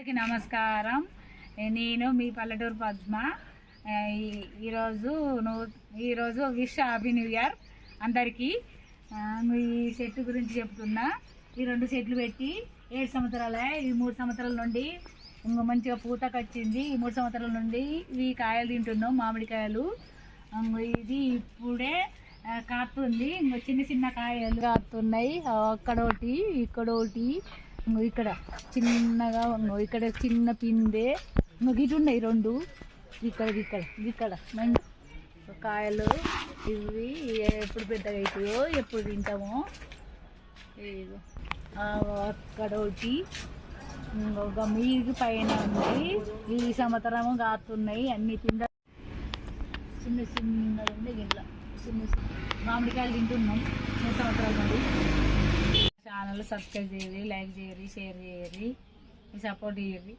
అందరికీ నమస్కారం. నేను మీ పల్లెటూరు పద్మ. ఈ- ఈరోజు నువ్వు ఈరోజు విష్ హ్యాపీ న్యూ ఇయర్ అందరికీ. మీ ఈ చెట్టు గురించి చెప్తున్నా. ఈ రెండు చెట్లు పెట్టి ఏడు సంవత్సరాలే ఈ మూడు సంవత్సరాల నుండి ఇంకా మంచిగా పూతకు వచ్చింది ఈ మూడు సంవత్సరాల నుండి ఇవి కాయలు తింటున్నాం మామిడికాయలు ఇది ఇప్పుడే ఆ, కాస్తుంది చిన్న చిన్న కాయలు కాస్తున్నాయి ఆ, అక్కడ ఒకటి ఇక్కడ ఒకటి. ఇంకో ఇక్కడ చిన్నగా ఇంకో ఇక్కడ చిన్న పిందే ఇంకో ఇటు ఉన్నాయి రెండు. ఇక్కడ ఇక్కడ ఇక్కడ. కాయలు ఇవి ఎప్పుడు పెద్దగా అవుతాయో ఎప్పుడు తింటామో. అక్కడ ఒకటి ఇంకొక మీది పైన ఉంది. ఈ సంవత్సరము కాతున్నాయి అన్ని తింద చిన్న చిన్నగా ఉంది గిట్ల. చిన్న చిన్న మామిడికాయలు తింటున్నాం. మూడు సంవత్సరాల నుండి. ఛానల్ సబ్స్క్రైబ్ చేయరి లైక్ చేయరు షేర్ చేయరి సపోర్ట్ చేయరి